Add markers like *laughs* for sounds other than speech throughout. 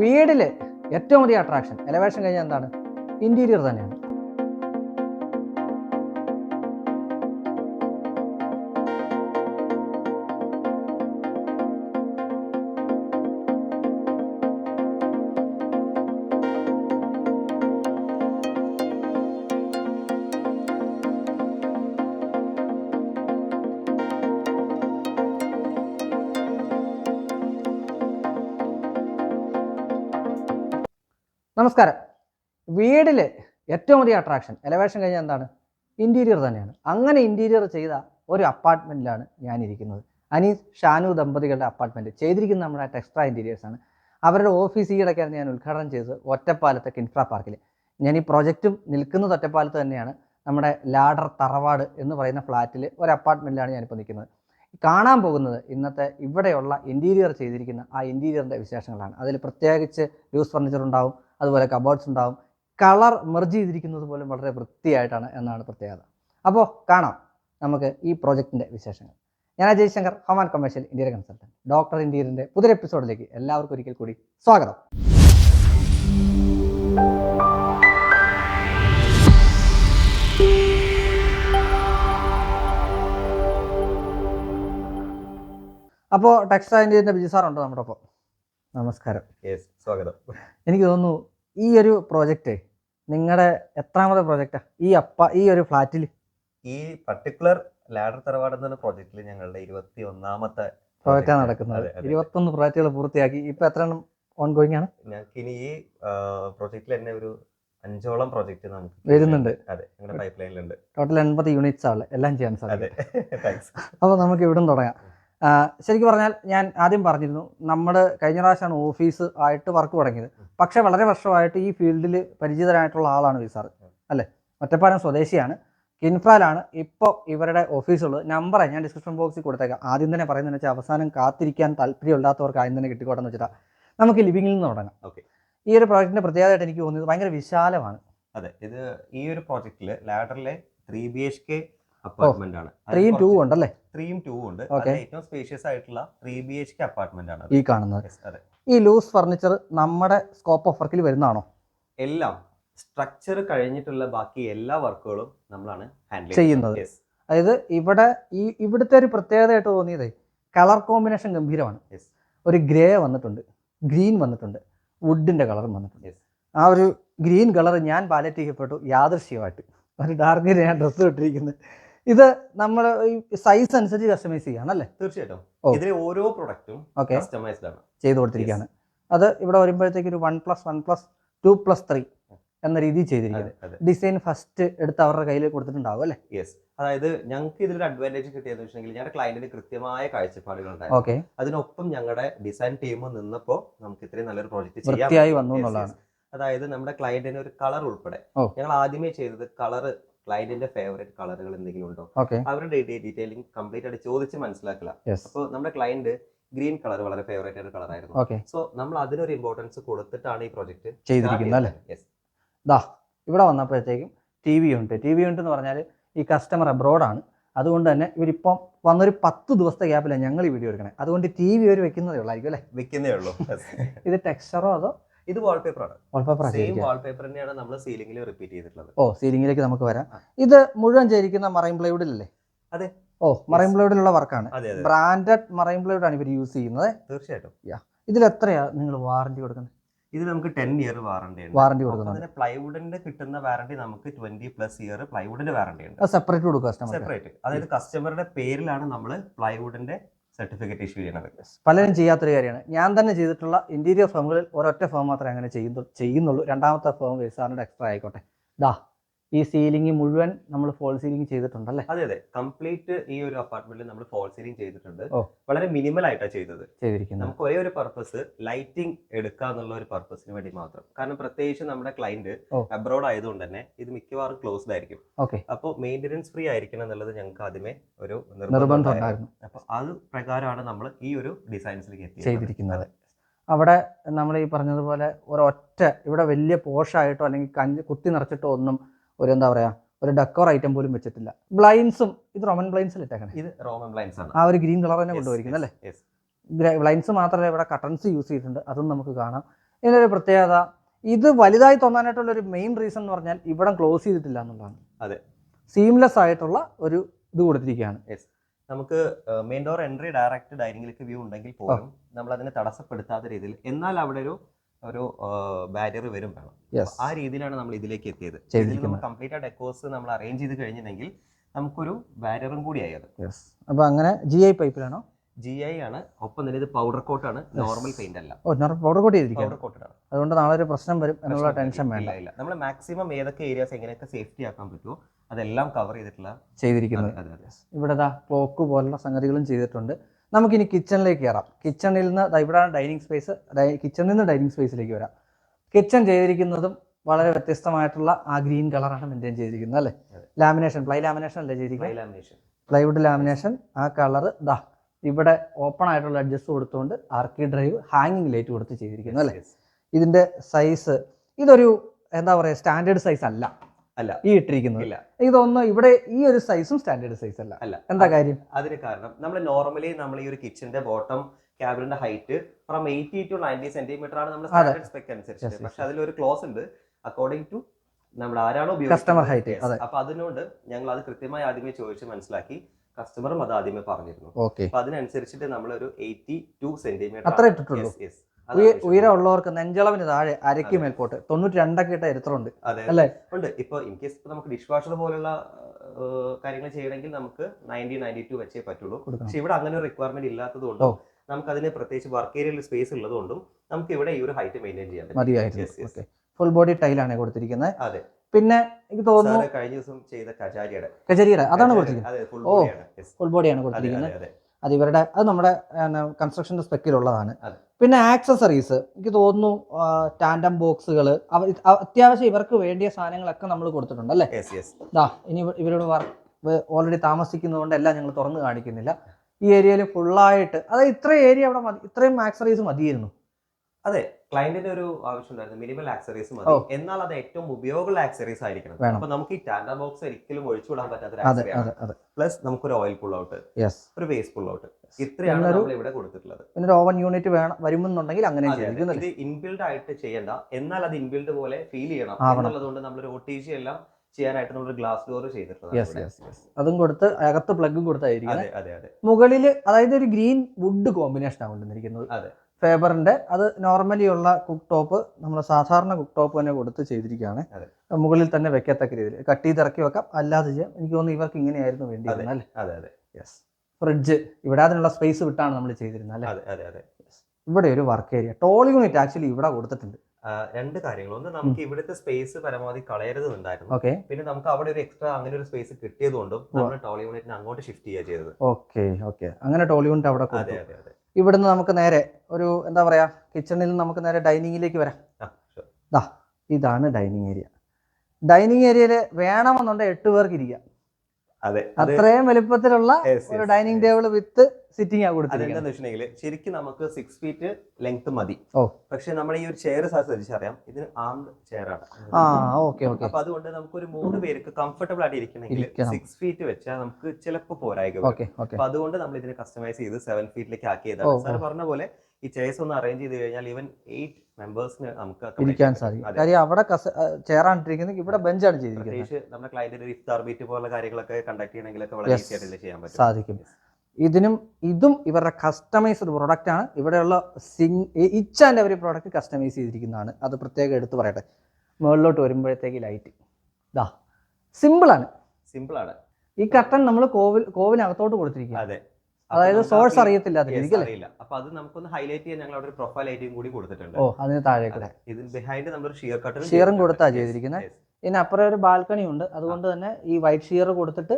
വീടിൽ ഏറ്റവും അധികം അട്രാക്ഷൻ എലവേഷൻ കഴിഞ്ഞാൽ എന്താണ്? ഇന്റീരിയർ തന്നെയാണ്. നമസ്കാരം. വീടിൽ ഏറ്റവും വലിയ അട്രാക്ഷൻ എലവേഷൻ കഴിഞ്ഞാൽ എന്താണ്? ഇന്റീരിയർ തന്നെയാണ്. അങ്ങനെ ഇന്റീരിയർ ചെയ്ത ഒരു അപ്പാർട്ട്മെന്റിലാണ് ഞാനിരിക്കുന്നത്. അനീസ് ഷാനു ദമ്പതികളുടെ അപ്പാർട്ട്മെന്റ് ചെയ്തിരിക്കുന്ന നമ്മുടെ ടെക്സ്ട്രാ ഇന്റീരിയേഴ്സാണ് അവരുടെ ഓഫീസ് ഈയിടയ്ക്കാണ് ഞാൻ ഉദ്ഘാടനം ചെയ്തത് ഒറ്റപ്പാലത്തെ കിൻഫ്ര പാർക്കിൽ ഞാൻ ഈ പ്രോജക്റ്റും നിൽക്കുന്നത് ഒറ്റപ്പാലത്ത് തന്നെയാണ്. നമ്മുടെ ലാഡർ തറവാട് എന്ന് പറയുന്ന ഫ്ലാറ്റിൽ ഒരു അപ്പാർട്ട്മെന്റിലാണ് ഞാനിപ്പോൾ നിൽക്കുന്നത്. കാണാൻ പോകുന്നത് ഇന്നത്തെ ഇവിടെയുള്ള ഇന്റീരിയർ ചെയ്തിരിക്കുന്ന ആ ഇന്റീരിയറിന്റെ വിശേഷങ്ങളാണ്. അതിൽ പ്രത്യേകിച്ച് ലൂസ് ഫർണിച്ചർ ഉണ്ടാവും. അതുപോലെ കബോർഡ്സ് ഉണ്ടാവും. കളർ മെർജ് ചെയ്തിരിക്കുന്നത് പോലും വളരെ വൃത്തിയായിട്ടാണ് എന്നാണ് പ്രത്യേകത. അപ്പോൾ കാണാം നമുക്ക് ഈ പ്രോജക്റ്റിന്റെ വിശേഷങ്ങൾ. ഞാൻ Ajay Shankar home and commercial ഇന്ത്യയുടെ കൺസൾട്ടന്റ് ഡോക്ടർ ഇന്ത്യന്റെ പുതിയ എപ്പിസോഡിലേക്ക് എല്ലാവർക്കും ഒരിക്കൽ കൂടി സ്വാഗതം. അപ്പോൾ ടെക്സ്റ്റൈൽ ഇന്ത്യന്റെ ബിജി സാറുണ്ട് നമ്മുടെ ഒപ്പം? നമസ്കാരം. യെസ് സ്വാഗതം. എനിക്ക് തോന്നുന്നു ഈ ഒരു പ്രോജക്റ്റ് നിങ്ങളുടെ എത്രാമത്തെ പ്രോജക്റ്റാ? ഈ അപ്പ ഈ ഒരു ഫ്ലാറ്റിൽ ഈ പർട്ടിക്കുലർ ലാഡർ തറവാട് എന്ന പ്രോജക്റ്റിൽ ഞങ്ങളുടെ ഇരുപത്തി ഒന്നാമത്തെ പ്രോജക്റ്റാണ് നടക്കുന്നത്. ഇരുപത്തി ഒന്ന് ഇരുപത്തൊന്ന് പ്രോജക്റ്റുകൾ പൂർത്തിയാക്കി. ഇപ്പൊ എത്ര എണ്ണം ഓൺ ഗോയിങ് ആണ്? ഞങ്ങൾക്ക് ഇനി ഈ പ്രോജക്റ്റിൽ തന്നെ ഒരു അഞ്ചോളം പ്രോജക്റ്റ് നമുക്ക് വരുന്നുണ്ട്. അതെ ഞങ്ങളുടെ പൈപ്പ് ലൈനിലുണ്ട് ടോട്ടൽ എൺപത് യൂണിറ്റ്സ് ആണ്. എല്ലാം ചെയ്യാൻ സാധിക്കും. *laughs* അപ്പോൾ നമുക്ക് ഇവിടെ തുടങ്ങാം. ശരിക്കും പറഞ്ഞാൽ ഞാൻ ആദ്യം പറഞ്ഞിരുന്നു നമ്മൾ കഴിഞ്ഞ പ്രാവശ്യമാണ് ഓഫീസ് ആയിട്ട് വർക്ക് തുടങ്ങിയത്. പക്ഷേ വളരെ വർഷമായിട്ട് ഈ ഫീൽഡിൽ പരിചിതരായിട്ടുള്ള ആളാണ് വി സാർ അല്ലേ? ഒറ്റപ്പാലം സ്വദേശിയാണ്. കിൻഫ്രാലാണ് ഇപ്പോൾ ഇവരുടെ ഓഫീസുള്ളത്. നമ്പർ ഞാൻ ഡിസ്ക്രിപ്ഷൻ ബോക്സിൽ കൊടുത്തേക്കാം. ആദ്യം തന്നെ പറയുന്നത് വെച്ചാൽ അവസാനം കാത്തിരിക്കാൻ താല്പര്യമില്ലാത്തവർക്ക് ആദ്യം തന്നെ കിട്ടിക്കോട്ടെ എന്ന് വെച്ചിട്ടാണ് നമുക്ക് ലിവിങ്ങിൽ നിന്ന് തുടങ്ങാം. ഓക്കെ. ഈ ഒരു പ്രോജക്റ്റിന്റെ പ്രത്യേകതയായിട്ട് എനിക്ക് തോന്നിയത് ഭയങ്കര വിശാലമാണ്. അതെ ഇത് ഈ ഒരു പ്രോജക്റ്റിൽ ലാഡറിലെ three B H K apartment ആണ്. ത്രീയും ടൂ ഉണ്ടല്ലേ? ത്രീയും ടൂ ഉണ്ട്. ഏറ്റവും സ്പേഷ്യസ് ആയിട്ടുള്ള three B H K apartment ആണ് ഈ കാണുന്നത്. ഈ ലൂസ് ഫർണിച്ചർ നമ്മുടെ സ്കോപ്പ് ഓഫ് വർക്കിൽ വരുന്നതാണോ? എല്ലാം സ്ട്രക്ചർ കഴിഞ്ഞിട്ടുള്ള ബാക്കി എല്ലാ വർക്കുകളും നമ്മളാണ് ഹാൻഡിൽ ചെയ്യുന്നത്. അതായത് ഇവിടെ ഈ ഇവിടുത്തെ ഒരു പ്രത്യേകതയായിട്ട് തോന്നിയത് കളർ കോമ്പിനേഷൻ ഗംഭീരമാണ്. ഒരു ഗ്രേ വന്നിട്ടുണ്ട് ഗ്രീൻ വന്നിട്ടുണ്ട് വുഡിന്റെ കളറും വന്നിട്ടുണ്ട്. ആ ഒരു ഗ്രീൻ കളർ ഞാൻ പാലറ്റ് ചെയ്യപ്പെട്ടു യാദൃശ്യമായിട്ട് ഒരു ഡാർക്ക് ഗ്രീൻ ഞാൻ ഡ്രസ്സ് ഇട്ടിരിക്കുന്നത് ഇത് നമ്മൾ ഈ സൈസ് അനുസരിച്ച് കസ്റ്റമൈസ് ചെയ്യാണ് അല്ലേ തീർച്ചയായിട്ടും. ഇതിലെ ഓരോ പ്രൊഡക്റ്റും കസ്റ്റമൈസ്ഡ് ആണ്. ചെയ്തു കൊടുത്തിരിക്കുകയാണ്. അത് ഇവിടെ വരുമ്പോഴത്തേക്ക് ഒരു one plus one plus two plus three എന്ന രീതിയിൽ ചെയ്തിരിക്കുന്നത്. ഡിസൈൻ ഫസ്റ്റ് എടുത്ത് അവരുടെ കയ്യിൽ കൊടുത്തിട്ടുണ്ടാവും അല്ലേ? യെസ് അതായത് ഞങ്ങൾക്ക് ഇതിലൊരു അഡ്വാന്റേജ് കിട്ടിയെന്ന് വെച്ചിട്ടുണ്ടെങ്കിൽ ഞങ്ങളുടെ ക്ലയന്റിന് കൃത്യമായ കാഴ്ചപ്പാടുകൾ ഉണ്ടായിരുന്നു. ഓക്കെ അതിനൊപ്പം ഞങ്ങളുടെ ഡിസൈൻ ടീം നിന്നപ്പോൾ നമുക്ക് ഇത്രയും നല്ലൊരു പ്രോജക്റ്റ് ചെയ്യാൻ വന്നു എന്നുള്ളതാണ്. അതായത് നമ്മുടെ ക്ലയന്റിന് ഒരു കളർ ഉൾപ്പെടെ. ഞങ്ങൾ ആദ്യമേ ചെയ്തത് കളർ ക്ലയന്റിന്റെ ഫേവറേറ്റ് കളറുകൾ എന്തെങ്കിലും ഉണ്ടോ? അവരുടെ ഡീറ്റെയിലിംഗ് കംപ്ലീറ്റ് ആയിട്ട് ചോദിച്ച് മനസ്സിലാക്കില്ല അപ്പോൾ നമ്മുടെ ക്ലയന്റ് ഗ്രീൻ കളർ വളരെ ഫേവറേറ്റ് ആയ കളർ ആയിരുന്നു. സോ നമ്മൾ അതിനൊരു ഇമ്പോർട്ടൻസ് കൊടുത്തിട്ടാണ് ഈ പ്രോജക്റ്റ് ചെയ്തിരിക്കുന്നത് അല്ലേ? ദാ ഇവിടെ വന്നപ്പോഴത്തേക്കും ടി വി ഉണ്ട്. ടി വി ഉണ്ട് എന്ന് പറഞ്ഞാൽ ഈ കസ്റ്റമർ ആണ്. അതുകൊണ്ട് തന്നെ ഇവരിപ്പം വന്നൊരു പത്ത് ദിവസത്തെ ഗ്യാപ്പിലാണ് ഞങ്ങൾ ഈ വീഡിയോ എടുക്കണേ. അതുകൊണ്ട് ടി വി അവർ വെക്കുന്നതേ ഉള്ളായിരിക്കും അല്ലേ? വെക്കുന്നേ ഉള്ളൂ. ഇത് ടെക്സ്ചറോ അതോ ഇത് വാൾപേപ്പർ ആണ്. വാൾപേപ്പർ സെയിം വാൾപേപ്പർ തന്നെയാണ് നമ്മൾ സീലിംഗിൽ റിപ്പീറ്റ് ചെയ്തിട്ടുള്ളത്. ഓ സീലിംഗിലേക്ക് നമുക്ക് വരാം. ഇത് മുഴുവൻ ചെയ്തിരിക്കുന്ന മറൈൻ പ്ലൈവുഡിലല്ലേ അതെ. ഓ മറൈൻ പ്ലൈവുഡിലുള്ള വർക്കാണ് ബ്രാൻഡഡ് മറൈൻ പ്ലൈവുഡ് ആണ് ഇവർ യൂസ് ചെയ്യുന്നത്. തീർച്ചയായിട്ടും. ഇതിൽ എത്രയാ നിങ്ങൾ വാറന്റി കൊടുക്കുന്നത്? ഇത് നമുക്ക് ടെൻ ഇയർ വാറണ്ടി ഉണ്ട്. വാറണ്ടി കൊടുക്കുന്നത് അതിന് പ്ലൈവുഡിന്റെ കിട്ടുന്ന വാറണ്ടി നമുക്ക് ട്വന്റി പ്ലസ് ഇയർ പ്ലൈവുഡിന്റെ വാറണ്ടി ഉണ്ട്. സെപ്പറേറ്റ് കൊടുക്കും സെപ്പറേറ്റ് അതായത് കസ്റ്റമറുടെ പേരിലാണ് നമ്മൾ പ്ലൈവുഡിന്റെ സർട്ടിഫിക്കറ്റ് ഇഷ്യൂ ചെയ്യണ റിക്വസ്റ്റ് പലരും ചെയ്യാത്തൊരു കാര്യമാണ്. ഞാൻ തന്നെ ചെയ്തിട്ടുള്ള ഇന്റീരിയർ ഫോമുകളിൽ ഒരൊറ്റ ഫോം മാത്രമേ അങ്ങനെ ചെയ്യുന്നു ചെയ്യുന്നുള്ളൂ. രണ്ടാമത്തെ ഫേം വെസാറിന്റെ എക്സ്ട്രാ ആയിക്കോട്ടെ. ദാ ഈ സീലിംഗ് മുഴുവൻ നമ്മൾ ഫോൾ സീലിംഗ് ചെയ്തിട്ടുണ്ട് ചെയ്തിട്ടുണ്ടല്ലേ? അതെ അതെ. കംപ്ലീറ്റ് ഈ ഒരു അപ്പാർട്ട്മെന്റിൽ നമ്മൾ ഫോൾ സീലിംഗ് ചെയ്തിട്ടുണ്ട്. വളരെ മിനിമൽ ആയിട്ടാണ് ചെയ്തത്. ചെയ്തിരിക്കുന്നത്. നമുക്ക് ഒരേ ഒരു പർപ്പസ് ലൈറ്റിംഗ് എടുക്കുക എന്നുള്ള ഒരു പർപ്പസിന് വേണ്ടി മാത്രം. കാരണം പ്രത്യേകിച്ച് നമ്മുടെ ക്ലയന്റ് അബ്രോഡ് ആയതുകൊണ്ട് തന്നെ ഇത് മിക്കവാറും ക്ലോസ്ഡ് ആയിരിക്കും. ഓക്കെ. അപ്പോൾ മെയിന്റെനൻസ് ഫ്രീ ആയിരിക്കണം എന്നുള്ളത് ഞങ്ങൾക്ക് ആദ്യമേ ഒരു നിർബന്ധമായിരുന്നു അപ്പോൾ അത് പ്രകാരമാണ് നമ്മൾ ഈ ഒരു ഡിസൈൻസിലേക്ക് ചെയ്തിരിക്കുന്നത്. അവിടെ നമ്മൾ ഈ പറഞ്ഞതുപോലെ ഒരൊറ്റ ഇവിടെ വലിയ പോഷായിട്ടോ അല്ലെങ്കിൽ കഞ്ഞി കുത്തി നിറച്ചിട്ടോ ഒന്നും ഒരു എന്താ പറയാ ഒരു ഡെക്കോർ ഐറ്റം പോലും വെച്ചിട്ടില്ല. ബ്ലൈൻസും ഇത് റോമൻ ബ്ലൈൻസിൽ ഇട്ടേക്കണേ? ഇത് റോമൻ ബ്ലൈൻസ് ആണ്. ആ ഒരു ഗ്രീൻ കളർ തന്നെ കൊണ്ടുപോയിരിക്കുന്നത് അല്ലേ. ബ്ലൈൻസ് മാത്രമല്ല ഇവിടെ കട്ടൺസ് യൂസ് ചെയ്തിട്ടുണ്ട്. അതും നമുക്ക് കാണാം. ഇതിനൊരു പ്രത്യേകത ഇത് വലുതായി തോന്നാനായിട്ടുള്ള ഒരു മെയിൻ റീസൺ എന്ന് പറഞ്ഞാൽ ഇവിടെ ക്ലോസ് ചെയ്തിട്ടില്ല എന്നുള്ളതാണ്. അതെ. സീംലെസ് ആയിട്ടുള്ള ഒരു ഇത് കൊടുത്തിരിക്കുകയാണ്. നമുക്ക് മെയിൻ ഡോർ എൻട്രി ഡയറക്റ്റ് ഡൈനിങ്ങിലേക്ക് വ്യൂ ഉണ്ടെങ്കിൽ പോലും നമ്മൾ അതിനെ തടസ്സപ്പെടുത്താത്ത രീതിയിൽ എന്നാൽ അവിടെ ഒരു ഒരു ബാരിയർ വരും വേണം. ആ രീതിയിലാണ് നമ്മൾ ഇതിലേക്ക് എത്തിയത്. ഇതിൽ നമ്മൾ കംപ്ലീറ്റ് ആ ഡെക്കോസ് നമ്മൾ അറേഞ്ച് ചെയ്ത് കഴിഞ്ഞിട്ടുണ്ടെങ്കിൽ നമുക്കൊരു ബാരിയറും കൂടിയായി അത്. അപ്പൊ അങ്ങനെ ജി ഐ പൈപ്പിലാണോ ജി ഐ ആണ്. ഒപ്പം തന്നെ ഇത് പൗഡർ കോട്ട് ആണ്. നോർമൽ പെയിന്റ് അല്ല. ഓ പൗഡർ കോട്ട് പൗഡർ കോട്ട് ആണ് അതുകൊണ്ട് നാളെ ഒരു പ്രശ്നം വരും എന്നുള്ള ടെൻഷൻ വേണ്ട. ഇല്ല നമ്മൾ മാക്സിമം ഏതൊക്കെ ഏരിയാസ് എങ്ങനെയൊക്കെ സേഫ്റ്റി ആക്കാൻ പറ്റുമോ അതെല്ലാം കവർ ചെയ്തിട്ടുള്ള ചെയ്തിരിക്കുന്നത്. ഇവിടെ ക്ലോക്ക് പോലുള്ള സംഗതികളും ചെയ്തിട്ടുണ്ട്. നമുക്കിനി കിച്ചണിലേക്ക് കയറാം. കിച്ചണിൽ നിന്ന് ഇവിടെയാണ് ഡൈനിങ് സ്പേസ് കിച്ചണിൽ നിന്ന് ഡൈനിങ് സ്പേസിലേക്ക് വരാം. കിച്ചൺ ചെയ്തിരിക്കുന്നതും വളരെ വ്യത്യസ്തമായിട്ടുള്ള ആ ഗ്രീൻ കളറാണ് മെയിന്റെയിൻ ചെയ്തിരിക്കുന്നത് അല്ലേ? ലാമിനേഷൻ പ്ലൈ ലാമിനേഷൻ അല്ലേ ചെയ്തിരിക്കുന്നത്? പ്ലൈവുഡ് ലാമിനേഷൻ ആ കളർ ദാ ഇവിടെ ഓപ്പൺ ആയിട്ടുള്ള അഡ്ജസ്റ്റ് കൊടുത്തുകൊണ്ട് ആർക്കി ഡ്രൈവ് ഹാങ്ങിങ് ലൈറ്റ് കൊടുത്ത് ചെയ്തിരിക്കുന്നു അല്ലേ? ഇതിന്റെ സൈസ് ഇതൊരു എന്താ പറയുക സ്റ്റാൻഡേർഡ് സൈസ് അല്ല. അല്ല. ഈ ഇട്ടിരിക്കുന്നത്. ഇല്ല. എനിക്ക് തോന്നുന്നു ഇവിടെ ഈ ഒരു സൈസും സ്റ്റാൻഡേർഡ് സൈസ് അല്ല. അല്ല. എന്താ കാര്യം? അതിന് കാരണം നമ്മൾ നോർമലി നമ്മൾ ഈ ഒരു കിച്ചന്റെ bottom ക്യാബിനിന്റെ height from eighty to ninety centimetre ആണ് നമ്മുടെ സ്റ്റാൻഡേർഡ് സ്പെക് അനുസരിച്ച് പക്ഷെ അതിലൊരു ക്ലോസ് ഉണ്ട്. അക്കോർഡിംഗ് ടു നമ്മൾ ആരാണോ കസ്റ്റമർ ഹൈറ്റ്. അപ്പൊ അതിനോട് ഞങ്ങൾ അത് കൃത്യമായി ആദ്യമേ ചോദിച്ച് മനസ്സിലാക്കി. കസ്റ്റമറും അത് ആദ്യമേ പറഞ്ഞിരുന്നു. ഓക്കെ അപ്പൊ അതിനനുസരിച്ചിട്ട് നമ്മൾ ഒരു എയ്റ്റി ടു സെന്റിമീറ്റർ അത്രേ ഇട്ടിട്ടുള്ളൂ? ഉയരമുള്ളവർക്ക് നെഞ്ചളവിന് താഴെ അരയ്ക്ക്. മേൽപോട്ട് തൊണ്ണൂറ്റി രണ്ടൊക്കെ ഇട്ട ചരിത്രമുണ്ട് അല്ലേ? ഉണ്ട്. ഇപ്പൊ ഇൻ കേസ് ഇപ്പൊ നമുക്ക് ഡിഷ് വാഷർ പോലുള്ള കാര്യങ്ങൾ ചെയ്യണമെങ്കിൽ നമുക്ക് നയന്റി നയന്റി ടു വെച്ചേ പറ്റുള്ളൂ. പക്ഷെ ഇവിടെ അങ്ങനെ ഒരു റിക്വയർമെന്റ് ഇല്ലാത്തത് കൊണ്ടോ. നമുക്ക് അതിന് പ്രത്യേകിച്ച് വർക്ക് ഏരിയയിൽ സ്പേസ് ഉള്ളതുകൊണ്ടും നമുക്ക് ഇവിടെ ഈ ഒരു ഹൈറ്റ് മെയിന്റെയിൻ ചെയ്യാൻ പറ്റും. ഫുൾ ബോഡി ടൈലാണ് കൊടുത്തിരിക്കുന്നത്. അതെ. പിന്നെ എനിക്ക് തോന്നുന്നു കഴിഞ്ഞ ദിവസം ചെയ്ത കചാരിയുടെ. കചാരിയുടെ. അതാണ് കൊടുത്തിരിക്കുന്നത്. ഓ. ഫുൾ ബോഡിയാണ് കൊടുത്തിരിക്കുന്നത്. അതെ ഇവരുടെ അത് നമ്മുടെ കൺസ്ട്രക്ഷന്റെ സ്പെക്കിലുള്ളതാണ് അതെ. പിന്നെ ആക്സസറീസ്. എനിക്ക് തോന്നുന്നു ടാൻഡം ബോക്സുകൾ അത്യാവശ്യം ഇവർക്ക് വേണ്ടിയ സാധനങ്ങളൊക്കെ നമ്മൾ കൊടുത്തിട്ടുണ്ട് അല്ലേ? ദാ ഇനി ഇവ- ഇവരോട് ഓൾറെഡി താമസിക്കുന്നതുകൊണ്ട് എല്ലാം ഞങ്ങൾ തുറന്ന് കാണിക്കുന്നില്ല. ഈ ഏരിയയിൽ ഫുള്ളായിട്ട് അതായത് ഇത്രയും ഏരിയ അവിടെ മതി ഇത്രയും ആക്സറീസ് മതിയായിരുന്നു. അതെ. ക്ലയന്റിന്റെ ഒരു ആവശ്യം ഉണ്ടായിരുന്നു. Minimal accessories. മതി. എന്നാൽ അത് ഏറ്റവും ഉപയോഗമുള്ള ആക്സറീസ് ആയിരിക്കണം. അപ്പൊ നമുക്ക് ഈ ടാൻഡർ ബോക്സ് ഒരിക്കലും ഒഴിച്ചുവിടാൻ പറ്റാത്ത ആക്സറിയാണ് പ്ലസ് നമുക്കൊരു ഓയിൽ പുൾ ഔട്ട് ഒരു വേസ്റ്റ് പുൾ ഔട്ട് ഇത്രയാണ് നമ്മൾ ഇവിടെ കൊടുത്തിട്ടുള്ളത്. പിന്നെ ഒരു ഓവൻ യൂണിറ്റ് വേണം വരുമെന്നുണ്ടെങ്കിൽ അങ്ങനെ. ഇത് ഇൻബിൽഡ് ആയിട്ട് ചെയ്യണ്ട. എന്നാൽ അത് ഇൻബിൽഡ് പോലെ ഫീൽ ചെയ്യണം. എന്നുള്ളതുകൊണ്ട് എന്നുള്ളത് കൊണ്ട് നമ്മൾ ഒ ടി ജി എല്ലാം ചെയ്യാനായിട്ട് നമ്മൾ ഗ്ലാസ് ഡോർ ചെയ്തിട്ടുള്ളത് അതും കൊടുത്ത് അകത്ത് പ്ലഗും കൊടുത്തായിരിക്കും. മുകളിൽ അതായത് ഒരു ഗ്രീൻ വുഡ് കോമ്പിനേഷൻ ആണ് കൊണ്ടുവന്നിരിക്കുന്നത്. അതെ. ഫേബറിന്റെ അത് നോർമലി ഉള്ള കുക്ക് ടോപ്പ് നമ്മൾ സാധാരണ കുക്ക് ടോപ്പ് തന്നെ കൊടുത്ത് ചെയ്തിരിക്കുകയാണ്. മുകളിൽ തന്നെ വെക്കത്തക്ക രീതിയിൽ. കട്ട് ചെയ്ത് ഇറക്കി വെക്കാം. അല്ലാതെ ചെയ്യാം. എനിക്ക് തോന്നുന്നു ഇവർക്ക് ഇങ്ങനെയായിരുന്നു വേണ്ടിയിരുന്നത് അല്ലേ? അതെ അതെ. യെസ് ഫ്രിഡ്ജ് ഇവിടെ അതിനുള്ള സ്പേസ് വിട്ടാണ് നമ്മൾ ചെയ്തിരുന്നത് അല്ലേ? അതെ അതെ അതെ. ഇവിടെ ഒരു work area tall unit actually ഇവിടെ കൊടുത്തിട്ടുണ്ട്. രണ്ട് കാര്യങ്ങൾ. ഒന്ന് നമുക്ക് ഇവിടുത്തെ സ്പേസ് പരമാവധി കളയരുതുണ്ടായിരുന്നു ഓക്കെ പിന്നെ നമുക്ക് അവിടെ ഒരു എക്സ്ട്രാ അങ്ങനെ ഒരു സ്പേസ് കിട്ടിയതുകൊണ്ടും നമ്മൾ ടോൾ യൂണിറ്റിന് അങ്ങോട്ട് ഷിഫ്റ്റ് ചെയ്യുക ചെയ്തത്. ഓക്കെ ഓക്കെ അങ്ങനെ ടോൾ യൂണിറ്റ് അവിടെ അതെ അതെ അതെ. ഇവിടുന്ന് നമുക്ക് നേരെ ഒരു എന്താ പറയാ കിച്ചണിൽ നിന്ന് നമുക്ക് നേരെ ഡൈനിങ്ങിലേക്ക് വരാം. ദാ ഇതാണ് ഡൈനിങ് ഏരിയ ഡൈനിങ് ഏരിയയിൽ വേണമെന്നുണ്ടെങ്കിൽ എട്ട് പേർക്ക് ഇരിക്കാം. അതെ അത് അത്രയും വലിപ്പത്തിലുള്ള ഒരു ഡൈനിങ് ടേബിൾ വിത്ത് സിറ്റിംഗ് ആ കൊടുത്തിരിക്കുന്നത്. വെച്ചിട്ടുണ്ടെങ്കിൽ ശരിക്കും നമുക്ക് സിക്സ് ഫീറ്റ് ലെങ്ത് മതി. ഓ. പക്ഷെ നമ്മുടെ ഈ ഒരു ചെയർ ശ്രദ്ധിച്ചറിയാം ഇതിന് ആം ചെയർ ആണ്. ആ ഓക്കെ ഓക്കെ. അപ്പൊ അതുകൊണ്ട് നമുക്ക് ഒരു മൂന്ന് പേർക്ക് കംഫർട്ടബിൾ ആയിട്ട് ഇരിക്കണമെങ്കിൽ ഇരിക്കണം. സിക്സ് ഫീറ്റ് വെച്ചാൽ നമുക്ക് ചിലപ്പോൾ ഓക്കെ അപ്പൊ അതുകൊണ്ട് നമ്മൾ ഇതിനെ കസ്റ്റമൈസ് ചെയ്ത് സെവൻ ഫീറ്റിലേക്ക് ആക്കിയതാണ്. സാർ പറഞ്ഞ പോലെ ഈ ചെയർസ് ഒന്ന് അറേഞ്ച് ചെയ്ത് കഴിഞ്ഞാൽ ഈവൻ എയ്റ്റ് മെമ്പേഴ്സിന് നമുക്ക് ഇരിക്കാൻ സാധിക്കും. കാര്യം അവിടെ ചെയറാണ് ഇട്ടിരിക്കുന്നത്. ഇവിടെ ബെഞ്ചാണ് ചെയ്തിരിക്കുന്നത്. പ്രത്യേകിച്ച് നമ്മുടെ ക്ലയന്റിന്റെ ഇഫ്താർ ബീറ്റ് പോലുള്ള കാര്യങ്ങളൊക്കെ കണ്ടക്ട് ചെയ്യണമെങ്കിലൊക്കെ വളരെ ഈസിയായിട്ട് ഈസി ആയിട്ട് ചെയ്യാൻ പറ്റും. സാധിക്കും. ഇതിനും ഇതും ഇവരുടെ കസ്റ്റമൈസ്ഡ് പ്രോഡക്റ്റ് ആണ്. ഇവിടെയുള്ള Singh each and every product customise ചെയ്തിരിക്കുന്നതാണ്. അത് പ്രത്യേകം എടുത്തു പറയട്ടെ. മുകളിലോട്ട് വരുമ്പോഴത്തേക്ക് ലൈറ്റ് ദാ സിമ്പിളാണ് സിമ്പിൾ ആണ്. ഈ കർട്ടൻ നമ്മൾ കോവിൽ കോവിനകത്തോട്ട് കൊടുത്തിരിക്കുക അതെ. അതായത് സോഴ്സ് അറിയത്തില്ല അറിയില്ല. അപ്പൊ അത് നമുക്കൊന്ന് ഹൈലൈറ്റ് ചെയ്യാൻ ഞങ്ങൾ അവിടെ ഒരു പ്രൊഫൈൽ ഐറ്റം കൂടി കൊടുത്തിട്ടുണ്ട്. ഓ അതിന് താഴേക്ക്. ഇതിന് ബിഹൈൻഡ് നമ്മൾ ഷിയർ കട്ടർ ഷിയറും കൊടുത്താ ചെയ്തിരിക്കുന്നത്. ഇതിന് അപ്പുറം ഒരു ബാൽക്കണി ഉണ്ട്. അതുകൊണ്ട് തന്നെ ഈ വൈറ്റ് ഷിയർ കൊടുത്തിട്ട്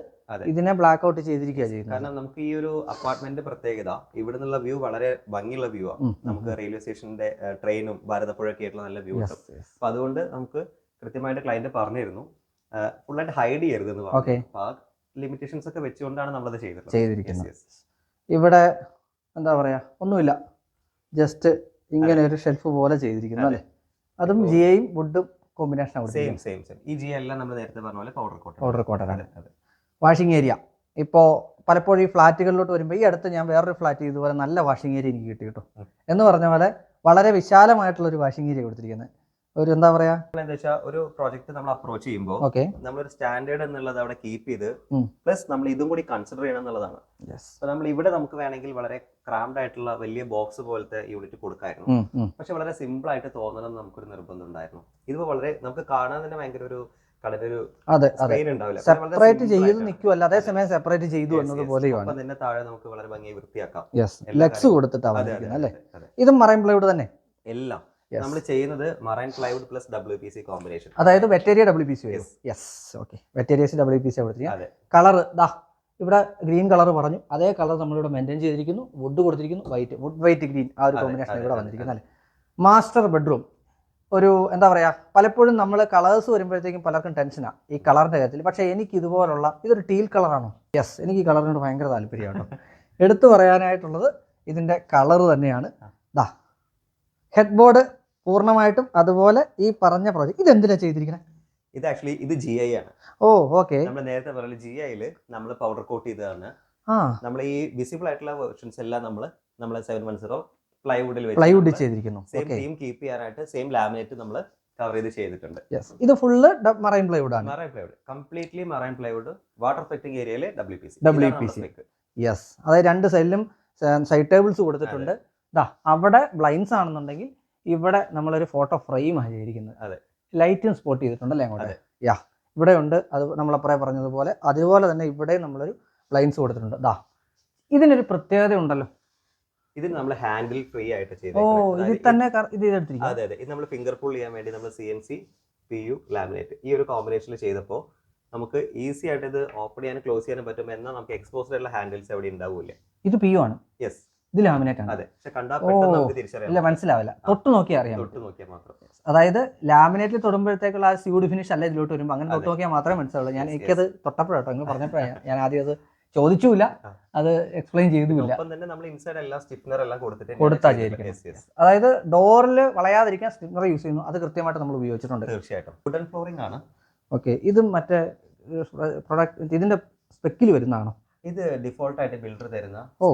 ഇതിനെ ബ്ലാക്ക് ഔട്ട് ചെയ്തിരിക്കുക ചെയ്യുന്നത്. കാരണം നമുക്ക് ഈ ഒരു അപ്പാർട്ട്മെന്റ് പ്രത്യേകത ഇവിടെ നിന്നുള്ള വ്യൂ വളരെ ഭംഗിയുള്ള വ്യൂ ആണ് നമുക്ക് റെയിൽവേ സ്റ്റേഷന്റെ ട്രെയിനും ഭാരതപ്പുഴയൊക്കെ ആയിട്ടുള്ള നല്ല വ്യൂ ഉണ്ട്. അപ്പൊ അതുകൊണ്ട് നമുക്ക് കൃത്യമായിട്ട് ക്ലയന്റ് പറഞ്ഞിരുന്നു. ഫുള്ളായിട്ട് ഹൈഡ് ചെയ്യരുത് എന്ന്. പറഞ്ഞു. ആ ലിമിറ്റേഷൻസ് ഒക്കെ വെച്ചുകൊണ്ടാണ് നമ്മളത് ചെയ്തിട്ടുള്ളത്. ചെയ്തിരിക്കുന്നത്. ഇവിടെ എന്താ പറയാ ഒന്നുമില്ല. ജസ്റ്റ് ഇങ്ങനെ ഒരു ഷെൽഫ് പോലെ ചെയ്തിരിക്കുന്നു. അല്ലേ? അതും ജിയയും വുഡും കോമ്പിനേഷൻ സെയിം സെയിം സെയിം ഈ ജി എല്ലാം നമ്മൾ നേരത്തെ പറഞ്ഞ പോലെ പൗഡർ കോട്ടൺ ആണ്. വാഷിംഗ് ഏരിയ ഇപ്പോൾ പലപ്പോഴും ഈ ഫ്ലാറ്റുകളിലോട്ട് വരുമ്പോൾ ഈ അടുത്ത് ഞാൻ വേറൊരു ഫ്ലാറ്റ് ഇതുപോലെ നല്ല വാഷിംഗ് ഏരിയ എനിക്ക് കിട്ടി കേട്ടോ. എന്ന് പറഞ്ഞ പോലെ വളരെ വിശാലമായിട്ടുള്ള ഒരു വാഷിംഗ് ഏരിയ കൊടുത്തിരിക്കുന്നത്. ഒരു എന്താ പറയാ? എന്താ വെച്ചാൽ ഒരു പ്രോജക്റ്റ് നമ്മൾ അപ്രോച്ച് ചെയ്യുമ്പോൾ നമ്മൾ ഒരു സ്റ്റാൻഡേർഡ് എന്നുള്ളത് അവിടെ കീപ്പ് ചെയ്ത് പ്ലസ് നമ്മൾ ഇതും കൂടി കൺസിഡർ ചെയ്യണം എന്നുള്ളതാണ്. അപ്പൊ നമ്മൾ ഇവിടെ നമുക്ക് വേണമെങ്കിൽ വളരെ ക്രാംഡ് ആയിട്ടുള്ള വലിയ ബോക്സ് പോലത്തെ യൂണിറ്റ് കൊടുക്കായിരുന്നു. പക്ഷെ വളരെ സിമ്പിൾ ആയിട്ട് തോന്നണം എന്ന് നമുക്കൊരു നിർബന്ധം ഉണ്ടായിരുന്നു. ഇതിപ്പോ വളരെ നമുക്ക് കാണാൻ തന്നെ ഭയങ്കര ഒരു സെപ്പറേറ്റ് ചെയ്ത്. നിൽക്കുമല്ല അതേസമയം സെപ്പറേറ്റ് ചെയ്തു എന്നതുപോലെയാണ് താഴെ നമുക്ക് വളരെ ഭംഗിയായി വൃത്തിയാക്കാം. ലെഗ്സ് കൊടുത്തിട്ടാണ് അല്ലേ. ഇതും മറൈൻ പ്ലൈവുഡ് തന്നെ? എല്ലാം. നമ്മൾ ചെയ്യുന്നത് marine plywood plus W P C combination. അതായത് വെറ്റേരിയ W P C yes okay വെറ്റേരിയസ് W P C അതെ. കൊടുത്തിരിക്കുക കളർ ദാ ഇവിടെ ഗ്രീൻ കളർ പറഞ്ഞു. അതേ കളർ നമ്മളിവിടെ മെയിന്റെയിൻ ചെയ്തിരിക്കുന്നു. വുഡ് കൊടുത്തിരിക്കുന്നു. വൈറ്റ് വുഡ് വൈറ്റ് ഗ്രീൻ ആ ഒരു കോമ്പിനേഷൻ ഇവിടെ വന്നിരിക്കുന്നത് അല്ലേ? മാസ്റ്റർ ബെഡ്റൂം ഒരു എന്താ പറയുക പലപ്പോഴും നമ്മൾ കളേഴ്സ് വരുമ്പോഴത്തേക്കും പലർക്കും ടെൻഷനാണ് ഈ കളറിന്റെ കാര്യത്തിൽ. പക്ഷേ എനിക്ക് ഇതുപോലുള്ള ഇതൊരു ടീൽ കളറാണോ യെസ് എനിക്ക് ഈ കളറിനോട് ഭയങ്കര താല്പര്യമാണ് *laughs* എടുത്തു പറയാനായിട്ടുള്ളത് ഇതിന്റെ കളർ തന്നെയാണ്. ദാ ഹെഡ് ബോർഡ് പൂർണമായിട്ടും അതുപോലെ ഈ പറഞ്ഞ പ്രോജക്റ്റ് ഇത് എന്തിനാ ചെയ്തിരിക്കുന്നത് ഇത് ആക്ച്വലി ഇത് ജി ഐ ആണ്. ഓ ഓക്കെ നമ്മൾ നേരത്തെ പറഞ്ഞ ജി ഐയിൽ നമ്മൾ പൗഡർ കോട്ട് ചെയ്തതാണ്. ആ. നമ്മൾ ഈ വിസിബിൾ ആയിട്ടുള്ള വേർഷൻസ് എല്ലാം നമ്മൾ നമ്മൾ സെവൻ വൺ സീറോ പ്ലൈവുഡിൽ പ്ലൈവുഡ് ചെയ്തിരിക്കുന്നു. സെയിം തീം കീപ്പ് ചെയ്യാനായിട്ട് സെയിം ലാമിനേറ്റ് നമ്മൾ കവർ ചെയ്ത് ചെയ്തിട്ടുണ്ട്. ഇത് ഫുള്ള് മറൈൻ പ്ലൈവുഡ് ആണ്. Marine plywood completely marine plywood water ഫെക്ടിംഗ് ഏരിയയിലെ W P C W P C yes അതായത് രണ്ട് സൈഡിലും സൈഡ് ടേബിൾസ് കൊടുത്തിട്ടുണ്ട്. ദാ അവിടെ ബ്ലൈൻസ് ആണെന്നുണ്ടെങ്കിൽ ഇവിടെ നമ്മളൊരു ഫോട്ടോ ഫ്രെയിം ആയിരിക്കുന്നത് ചെയ്തിരിക്കുന്നത്. അതെ. ലൈറ്റും സ്പോട്ട് ചെയ്തിട്ടുണ്ടല്ലേ അങ്ങോട്ട്? യാ ഇവിടെ ഉണ്ട്. അത് നമ്മളപ്പറേ പറഞ്ഞതുപോലെ. അതുപോലെ തന്നെ ഇവിടെ നമ്മളൊരു ലൈൻസ് കൊടുത്തിട്ടുണ്ട്. ദാ ഇതിനൊരു പ്രത്യേകത ഉണ്ടല്ലോ. ഇത് നമ്മൾ ഹാൻഡിൽ ഫ്രീ ആയിട്ട് ഓ ഇത് ഇതിൽ തന്നെ ഇത് ചെയ്തെടുത്തിരിക്കും അതെ അതെ. ഇത് നമ്മൾ ഫിംഗർ പുൾ ചെയ്യാൻ വേണ്ടി നമ്മൾ C N C P U laminate ഈ ഒരു കോമ്പിനേഷനിൽ ചെയ്തപ്പോൾ നമുക്ക് ഈസി ആയിട്ട് ഇത് ഓപ്പൺ ചെയ്യാനും ക്ലോസ് ചെയ്യാനും പറ്റും. എന്നാൽ നമുക്ക് എക്സ്പോസ്ഡ് ആയിട്ടുള്ള ഹാൻഡിൽസ് എവിടെ ഉണ്ടാവില്ല? ഇത് പി യു ആണ്. യെസ് ഇത് ലാമിനേറ്റ് ആണ്. ഇല്ല മനസ്സിലാവില്ല. തൊട്ട് നോക്കിയാൽ അറിയാം അതായത് ലാമിനേറ്റിൽ തൊടുമ്പോഴത്തേക്കുള്ള ആ സ്യൂഡ് ഫിനിഷ് അല്ല ഇതിലോട്ട് വരുമ്പോൾ അങ്ങനെ തൊട്ട് നോക്കിയാൽ മാത്രമേ മനസ്സിലാവുള്ളൂ. ഞാൻ എനിക്കത് തൊട്ടപ്പോഴാട്ടോ നിങ്ങൾ പറഞ്ഞപ്പോഴാണ് *laughs* ഞാൻ ആദ്യം അത് ചോദിച്ചുമില്ല. അത് എക്സ്പ്ലെയിൻ ചെയ്തുമില്ല. കൊടുത്തിട്ട് കൊടുത്താ അതായത് ഡോറിൽ വളയാതിരിക്കാൻ സ്റ്റിപ്നർ യൂസ് ചെയ്യുന്നു. അത് കൃത്യമായിട്ട് നമ്മൾ ഉപയോഗിച്ചിട്ടുണ്ട്. തീർച്ചയായിട്ടും. വുഡൻ ഫ്ലോറിംഗ് ആണ്. ഓക്കെ ഇത് മറ്റേ പ്രൊഡക്റ്റ് ഇതിന്റെ സ്പെക്കിൽ വരുന്നതാണോ? ഇത് ഡിഫോൾട്ട് ആയിട്ട് ബിൽഡർ തരുന്ന ഓ.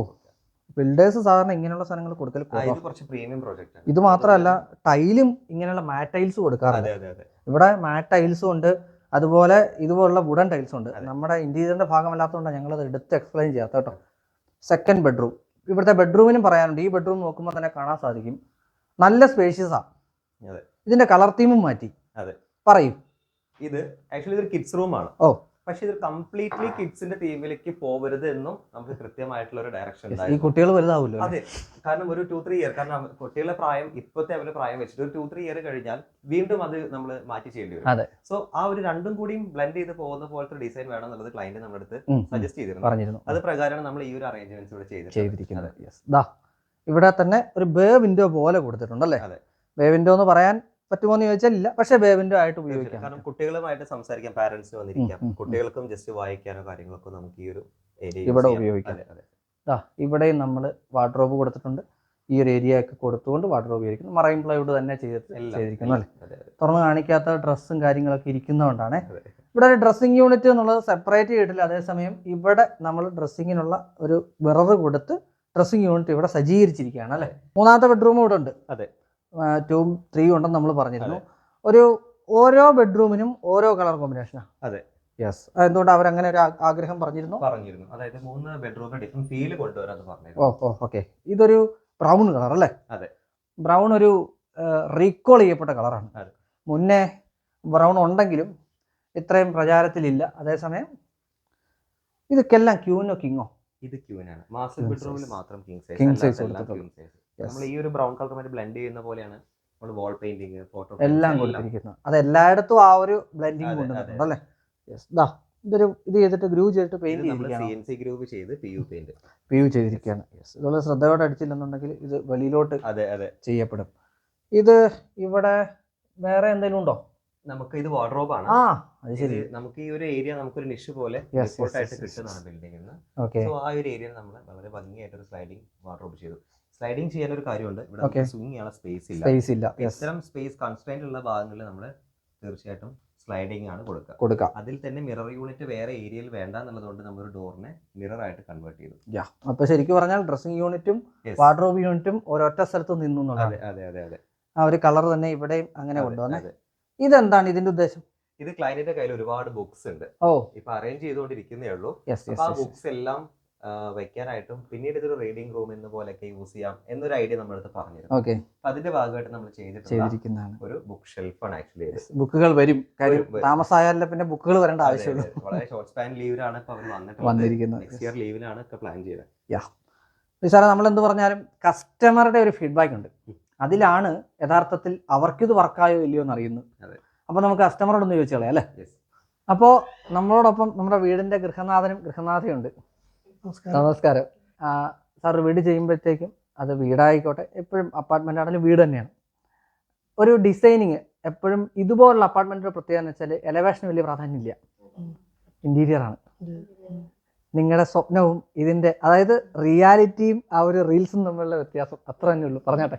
ബിൽഡേഴ്സ് സാധാരണ ഇങ്ങനെയുള്ള സാധനങ്ങൾ കൊടുക്കൽ ഇത് കുറച്ച് പ്രീമിയം പ്രോജക്റ്റ് ഇത് മാത്രമല്ല ടൈലും ഇങ്ങനെയുള്ള മാറ്റ് ടൈൽസ് കൊടുക്കാറുണ്ട്. ഇവിടെ മാറ്റ് ടൈൽസും ഉണ്ട്. അതുപോലെ ഇതുപോലുള്ള വുഡൻ ടൈൽസും ഉണ്ട്. നമ്മുടെ ഇന്റീരിയറിന്റെ ഭാഗമല്ലാത്തതുകൊണ്ട് ഞങ്ങൾ അത് എടുത്ത് എക്സ്പ്ലെയിൻ ചെയ്യാത്ത കേട്ടോ. സെക്കൻഡ് ബെഡ്റൂം ഇവിടുത്തെ ബെഡ്റൂമിനും പറയാനുണ്ട്. ഈ ബെഡ്റൂം നോക്കുമ്പോൾ തന്നെ കാണാൻ സാധിക്കും. നല്ല സ്പേഷ്യസ് അതെ. ഇതിന്റെ കളർ തീമും മാറ്റി. അതെ. പറയും. ഇത് ആക്ച്വലി ഇതൊരു കിഡ്സ് റൂമാണ് ഓ. പക്ഷെ ഇത് കംപ്ലീറ്റ്ലി കിഡ്സിന്റെ തീമിലേക്ക് പോകരുത് എന്നും നമുക്ക് കൃത്യമായിട്ടുള്ള ഒരു ഡയറക്ഷൻ ഈ കുട്ടികൾ വലുതാവുമല്ലോ അതെ. കാരണം ഒരു ടു ത്രീ ഇയർ കാരണം കുട്ടികളെ കുട്ടികളുടെ പ്രായം ഇപ്പോഴത്തെ അവരുടെ പ്രായം വെച്ചിട്ട് ഒരു ടു ത്രീ ഇയർ കഴിഞ്ഞാൽ വീണ്ടും അത് നമ്മൾ മാറ്റി ചെയ്യേണ്ടി വരും. സോ ആ ഒരു രണ്ടും കൂടിയും ബ്ലെൻഡ് ചെയ്ത് പോകുന്ന പോലത്തെ ഡിസൈൻ വേണം എന്നുള്ളത് ക്ലയന്റ് നമ്മുടെ അടുത്ത്. സജസ്റ്റ് ചെയ്തിരുന്നു. പറഞ്ഞിരുന്നു. അത് പ്രകാരമാണ് നമ്മൾ ഈ ഒരു അറേഞ്ച്മെന്റ്സ് ഇവിടെ ചെയ്തിരിക്കുന്നത്. ഇവിടെ തന്നെ ഒരു ബേ വിൻഡോ പോലെ കൊടുത്തിട്ടുണ്ട് അല്ലേ? ബേ വിൻഡോ എന്ന് പറയാൻ പറ്റുമോ എന്ന് ചോദിച്ചാൽ ഇല്ല പക്ഷേ ബേ ആയിട്ട് ഉപയോഗിക്കാം. കാരണം കുട്ടികളുമായിട്ട് സംസാരിക്കാൻ പാരന്റ്സ് വന്നിരിക്കാം. കുട്ടികൾക്കും ജസ്റ്റ് വായിക്കാനോ കാര്യങ്ങളൊക്കെ നമുക്ക് ഈ ഒരു ഇവിടെ ഉപയോഗിക്കാം. ദാ ഇവിടെയും നമ്മൾ വാർഡ്രോബ് കൊടുത്തിട്ടുണ്ട്. ഈ ഒരു ഏരിയ ഒക്കെ കൊടുത്തുകൊണ്ട് വാർഡ്രോബ് ഉപയോഗിക്കുന്നു. മറൈൻ പ്ലൈവുഡ് തന്നെ ചെയ്തിരിക്കുന്നു അല്ലേ? തുറന്ന് കാണിക്കാത്ത ഡ്രസ്സും കാര്യങ്ങളൊക്കെ ഇരിക്കുന്നതുകൊണ്ടാണ്. ഇവിടെ ഒരു ഡ്രസ്സിങ് യൂണിറ്റ് എന്നുള്ളത് സെപ്പറേറ്റ് ചെയ്തിട്ടില്ല അതേസമയം ഇവിടെ നമ്മൾ ഡ്രസ്സിങ്ങിനുള്ള ഒരു വിറവ് കൊടുത്ത് ഡ്രസ്സിങ് യൂണിറ്റ് ഇവിടെ സജ്ജീകരിച്ചിരിക്കുകയാണ് അല്ലേ? മൂന്നാമത്തെ ബെഡ്റൂം ഇവിടെ ഉണ്ട് അതെ. ടൂ ത്രീ ഉണ്ടെന്ന് നമ്മൾ പറഞ്ഞിരുന്നു. ഒരു ഓരോ ബെഡ്റൂമിനും ഓരോ കളർ കോമ്പിനേഷനാണ് അതെ. യെസ് എന്തുകൊണ്ട് അങ്ങനെ ഒരു ആഗ്രഹം പറഞ്ഞിരുന്നു? പറഞ്ഞിരുന്നു. അതായത് മൂന്ന് ബെഡ്റൂമിന് ഡിഫറെന്റ് ഫീൽ കൊണ്ടുവരാന്ന് ഓ പറഞ്ഞിരുന്നു. ഓ ഓക്കെ ഇതൊരു ബ്രൗൺ കളർ അല്ലേ? അതെ. ബ്രൗൺ ഒരു റീകോൾ ചെയ്യപ്പെട്ട കളറാണ്. മുന്നേ ബ്രൗൺ ഉണ്ടെങ്കിലും ഇത്രയും പ്രചാരത്തിലില്ല. അതേസമയം ഇതൊക്കെല്ലാം ക്യൂനോ കിങ്ങോ ഇത് ക്യൂനാണ് മാസ്റ്റർ ബെഡ്റൂമിൽ മാത്രം കിങ് സൈസ് കിങ് സൈസ്. നമ്മൾ ഈ ഒരു ബ്രൗൺ കളറുമായിട്ട് ബ്ലെൻഡ് ചെയ്യുന്ന പോലെയാണ് നമ്മൾ വാൾ പെയിന്റിങ് ഫോട്ടോ എല്ലാം കൊടുത്തിരിക്കുന്നത് അത് എല്ലായിടത്തും ആ ഒരു ബ്ലെൻഡിങ് കൊണ്ടുവന്നിട്ടുണ്ട് അല്ലേ? യെസ് ദാ ഇതൊരു ഇത് ചെയ്തിട്ട് ഗ്രൂ ചെയ്തിട്ട് പെയിന്റ് ചെയ്തിരിക്കുകയാണ്. ഗ്രൂപ്പ് ചെയ്ത് P U paint P U ചെയ്തിരിക്കുകയാണ്. യെസ് ഇതുപോലെ ശ്രദ്ധയോടെ അടിച്ചില്ലെന്നുണ്ടെങ്കിൽ ഇത് വെളിയിലോട്ട് അതെ അതെ. ചെയ്യപ്പെടും. ഇത് ഇവിടെ വേറെ എന്തെങ്കിലും ഉണ്ടോ? നമുക്ക് ഇത് വാർഡ്രോബ് ആണ്. ആ അത് ശരി. നമുക്ക് ഈ ഒരു ഏരിയ നമുക്ക് ഒരു നിഷ് പോലെ ആയിട്ട് കിട്ടുന്നതാണ് ബിൽഡിംഗിൽ നിന്ന് സോ ആ ഒരു ഏരിയയിൽ നമ്മൾ വളരെ ഭംഗിയായിട്ട് ഒരു സ്ലൈഡിംഗ് വാർഡ്രോബ് ചെയ്തു. സ്ലൈഡിംഗ് ചെയ്യാൻ ഒരു കാര്യമുണ്ട്. ഇവിടെ സ്വിംഗ് ചെയ്യാനുള്ള സ്പേസ് ഇല്ല. സ്പേസ് ഇല്ല. ഇത്തരം സ്പേസ് കൺസ്ട്രെയിന്റ് ഉള്ള ഭാഗങ്ങളിൽ നമ്മൾ തീർച്ചയായിട്ടും സ്ലൈഡിംഗ് ആണ് കൊടുക്കുക. കൊടുക്കുക അതിൽ തന്നെ മിറർ യൂണിറ്റ് വേറെ ഏരിയയിൽ വേണ്ട എന്നുള്ളതുകൊണ്ട് നമ്മൾ ഒരു ഡോറിനെ മിറർ ആയിട്ട് കൺവേർട്ട് ചെയ്തു. അപ്പൊ ശരിക്കും പറഞ്ഞാൽ ഡ്രസ്സിംഗ് യൂണിറ്റും വാർഡ്രോബ് യൂണിറ്റും ഒരൊറ്റ സ്ഥലത്ത് നിന്നു അതെ അതെ അതെ ആ ഒരു കളർ തന്നെ ഇവിടെയും അങ്ങനെ കൊണ്ടുവന്നത്. ഇതെന്താണ് ഇതിന്റെ ഉദ്ദേശം? ഇത് ക്ലയന്റിന്റെ കയ്യിൽ ഒരുപാട് ബുക്സ് ഉണ്ട്. ഓ. ഇപ്പൊ അറേഞ്ച് ചെയ്തുകൊണ്ടിരിക്കുന്നേ ഉള്ളൂ. ആ ബുക്സ് എല്ലാം വെക്കാനായിട്ടും പിന്നീട് ഇതൊരു റീഡിംഗ് റൂം എന്ന പോലെയൊക്കെ യൂസ് ചെയ്യാം എന്നൊരു ഐഡിയ നമ്മൾ അടുത്ത് പറഞ്ഞിരുന്നു. ഓക്കെ. അതിന്റെ ഭാഗമായിട്ട് നമ്മൾ ചെയ്തിട്ടുള്ള ഒരു ബുക്ക് ഷെൽഫാണ് ആക്ച്വലി ബുക്കുകൾ വരും. കാര്യം വരും. പിന്നെ ബുക്കുകൾ വരേണ്ട ആവശ്യമില്ല ആവശ്യമുള്ളൂ. വളരെ ഷോർട്ട് സ്പാൻ ലീവിലാണ് ഇപ്പൊ അവർ വന്നിട്ടുള്ളത്. വന്നിരിക്കുന്നത്. നെക്സ്റ്റ് ഇയർ ലീവിലാണ് ഒക്കെ പ്ലാൻ ചെയ്തത്. സാറേ നമ്മൾ എന്ത് പറഞ്ഞാലും കസ്റ്റമറുടെ ഒരു ഫീഡ്ബാക്ക് ഉണ്ട്. അതിലാണ് യഥാർത്ഥത്തിൽ അവർക്കിത് വർക്കായോ ഇല്ലയോ എന്ന് അറിയുന്നത് അതെ. അപ്പോൾ നമുക്ക് കസ്റ്റമറോടൊന്ന് ചോദിച്ചോളാം അല്ലേ. അപ്പോൾ നമ്മളോടൊപ്പം നമ്മുടെ വീടിന്റെ ഗൃഹനാഥനും ഗൃഹനാഥയുണ്ട്. നമസ്കാരം. സാർ വീട് ചെയ്യുമ്പോഴത്തേക്കും അത് വീടായിക്കോട്ടെ എപ്പോഴും അപ്പാർട്ട്മെന്റ് ആണെങ്കിലും വീട് തന്നെയാണ്. ഒരു ഡിസൈനിങ് എപ്പോഴും ഇതുപോലുള്ള അപ്പാർട്ട്മെന്റിന്റെ പ്രത്യേകത എന്ന് വെച്ചാൽ എലവേഷന് വലിയ പ്രാധാന്യമില്ല. ഇന്റീരിയർ ആണ്. നിങ്ങളുടെ സ്വപ്നവും ഇതിന്റെ അതായത് റിയാലിറ്റിയും ആ ഒരു റീൽസും തമ്മിലുള്ള വ്യത്യാസം അത്ര തന്നെ ഉള്ളൂ. പറഞ്ഞോട്ടെ.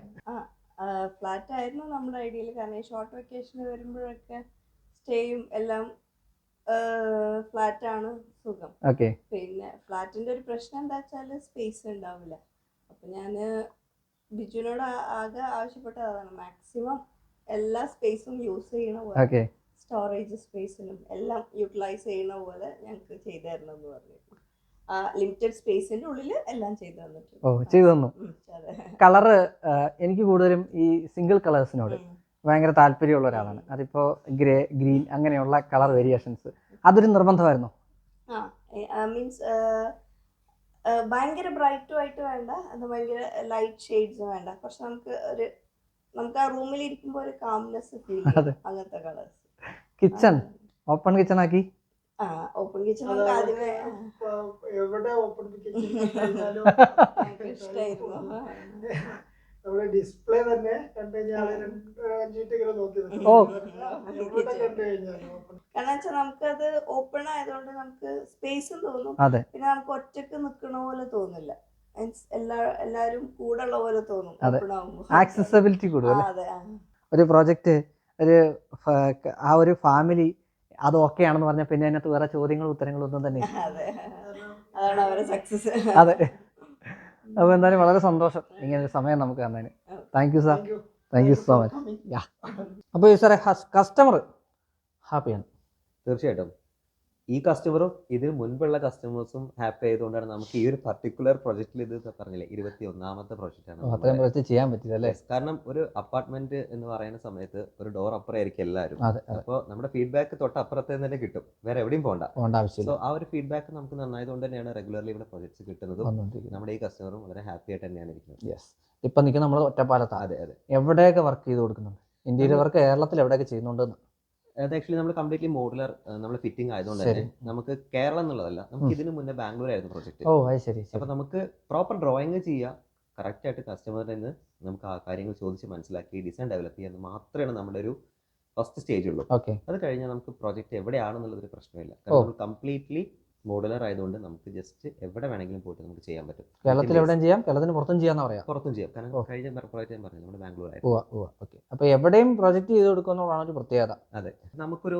ഫ്ലാറ്റ് ആയിരുന്നു നമ്മുടെ ഐഡിയയിൽ. കാരണം ഈ ഷോർട്ട് വെക്കേഷൻ വരുമ്പോഴൊക്കെ സ്റ്റേയും എല്ലാം ഫ്ലാറ്റ് ആണ് സുഖം. ഓക്കെ. പിന്നെ ഫ്ലാറ്റിന്റെ ഒരു പ്രശ്നം എന്താ വെച്ചാൽ സ്പേസ് ഉണ്ടാവില്ല. അപ്പൊ ഞാൻ ബിജുവിനോട് ആകെ ആവശ്യപ്പെട്ടതാണ്. മാക്സിമം എല്ലാ സ്പേസും യൂസ് ചെയ്യണ പോലെ. സ്റ്റോറേജ് സ്പേസിനും എല്ലാം യൂട്ടിലൈസ് ചെയ്യുന്ന പോലെ ഞങ്ങൾക്ക് ചെയ്തു തരണം എന്ന് പറഞ്ഞു ലിമിറ്റഡ് സ്പേസിന്റെ ഉള്ളിൽ എല്ലാം ചെയ്തു തന്നിട്ടുണ്ട്. ഓ ചെയ്തു തന്നു. കളറ് എനിക്ക് കൂടുതലും ഈ സിംഗിൾ കളേഴ്സിനോട്. ഭയങ്കര താല്പര്യമുള്ള ഒരാളാണ്. അതിപ്പോ ഗ്രേ ഗ്രീൻ അങ്ങനെയുള്ള കളർ വേരിയേഷൻസ് അതൊരു നിർബന്ധമായിരുന്നു? മീൻസ് ഭയങ്കര ബ്രൈറ്റും ആയിട്ട് വേണ്ട അത് ഭയങ്കര ലൈറ്റ് ഷെയ്ഡ്സ് വേണ്ട. പക്ഷെ നമുക്ക് ഒരു നമുക്ക് ആ റൂമിൽ ഇരിക്കുമ്പോൾ ഒരു കാംനെസ് ഫീൽ അങ്ങനത്തെ കളേഴ്സ് കിച്ചൺ ഓപ്പൺ കിച്ചൺ ആക്കി. ആ ഓപ്പൺ കിച്ചൺ എവിടെ ഓപ്പൺ നമ്മൾ ഡിസ്പ്ലേ തന്നെ കണ്ടു കഴിഞ്ഞാൽ അഞ്ചിട്ട് ഇങ്ങനെ നോക്കി. കാരണം വെച്ചാൽ നമുക്കത് ഓപ്പൺ ആയതുകൊണ്ട് നമുക്ക് സ്പേസും തോന്നും. അതെ. പിന്നെ നമുക്ക് ഒറ്റയ്ക്ക് നിക്കണ പോലെ തോന്നില്ല. മീൻസ് എല്ലാ എല്ലാരും കൂടെ ഉള്ള പോലെ തോന്നും ആക്സസബിലിറ്റി കൂടുതൽ അതെ ഒരു പ്രോജക്റ്റ് ഒരു ആ ഒരു ഫാമിലി അത് ഓക്കെ ആണെന്ന് പറഞ്ഞ പിന്നെ അതിനകത്ത് വേറെ ചോദ്യങ്ങളും ഉത്തരങ്ങളും ഒന്നും തന്നെ ഇല്ല. അതെ. അതാണ് അവരെ സക്സസ് അതെ. അപ്പോൾ എന്തായാലും വളരെ സന്തോഷം ഇങ്ങനെ ഒരു സമയം നമുക്ക് തന്നതിന്. Thank you sir thank you so much yeah അപ്പോൾ സാറേ കസ്റ്റമർ ഹാപ്പിയാണ് തീർച്ചയായിട്ടും. ഈ കസ്റ്റമറും ഇതിന് മുൻപുള്ള കസ്റ്റമേഴ്സും ഹാപ്പി ആയതുകൊണ്ടാണ് നമുക്ക് ഈ ഒരു പർട്ടിക്കുലർ പ്രൊജക്റ്റിൽ ഇത് പറഞ്ഞില്ലേ? ഇരുപത്തി ഒന്നാമത്തെ പ്രൊജക്റ്റാണ് ചെയ്യാൻ പറ്റില്ല അല്ലേ കാരണം ഒരു അപ്പാർട്ട്മെന്റ് എന്ന് പറയുന്ന സമയത്ത് ഒരു ഡോർ അപ്പുറമായിരിക്കും എല്ലാവരും. അപ്പോൾ നമ്മുടെ ഫീഡ്ബാക്ക് തൊട്ട് അപ്പുറത്തെ തന്നെ കിട്ടും. വേറെ എവിടെയും പോകണ്ട പോകേണ്ട സോ ആ ഒരു ഫീഡ്ബാക്ക് നമുക്ക് നന്നായതുകൊണ്ട് തന്നെയാണ് റെഗുലർലി ഇവിടെ പ്രൊജക്ട്സ് കിട്ടുന്നതും നമ്മുടെ ഈ കസ്റ്റമറും വളരെ ഹാപ്പി ആയിട്ട് തന്നെയാണ് ഇരിക്കുന്നത്. യെസ് ഇപ്പം നിൽക്കുന്ന നമ്മൾ ഒറ്റപ്പാലത്താണ് അതെ അതെ. എവിടെയൊക്കെ വർക്ക് ചെയ്ത് കൊടുക്കുന്നുണ്ട്? ഇന്ത്യയിലെ വർക്ക് കേരളത്തിൽ എവിടെയൊക്കെ ചെയ്യുന്നുണ്ടെന്ന്? അത് ആക്ച്വലി നമ്മൾ കംപ്ലീറ്റ്ലി മോഡുലർ നമ്മൾ ഫിറ്റിംഗ് ആയതുകൊണ്ട് തന്നെ നമുക്ക് കേരളം എന്നുള്ളതല്ല നമുക്ക് ഇതിനു മുന്നേ ബാംഗ്ലൂർ ആയിരുന്നു പ്രൊജക്ട് ഓ അത് ശരി അപ്പൊ നമുക്ക് പ്രോപ്പർ ഡ്രോയിങ് ചെയ്യുക കറക്റ്റ് ആയിട്ട് കസ്റ്റമറിൽ നിന്ന് നമുക്ക് ആ കാര്യങ്ങൾ ചോദിച്ച് മനസ്സിലാക്കി ഡിസൈൻ ഡെവലപ്പ് ചെയ്യാൻ മാത്രമാണ് നമ്മുടെ ഒരു ഫസ്റ്റ് സ്റ്റേജ് ഉള്ളൂ. ഓക്കെ അത് കഴിഞ്ഞാൽ നമുക്ക് പ്രോജക്റ്റ് എവിടെയാണെന്നുള്ളതൊരു പ്രശ്നമില്ല. ഓ. കാരണം കംപ്ലീറ്റ്ലി മോഡുലർ ആയതുകൊണ്ട് നമുക്ക് ജസ്റ്റ് എവിടെ വേണമെങ്കിലും പോയിട്ട് നമുക്ക് ചെയ്യാൻ പറ്റും. കേരളത്തിൽ എവിടെയും ചെയ്യാം കേരളത്തിന് പുറത്തും ചെയ്യാന്ന് പറയാം. പുറത്തും ചെയ്യാം. കാരണം. കഴിഞ്ഞ പ്രോജക്റ്റ് ഞാൻ പറഞ്ഞു നമ്മുടെ ബാംഗ്ലൂർ ആയിരുന്നു. അപ്പോൾ എവിടെയും പ്രൊജക്റ്റ് ചെയ്ത് കൊടുക്കുന്നതാണ് ഒരു പ്രത്യേകത. അതെ. നമുക്കൊരു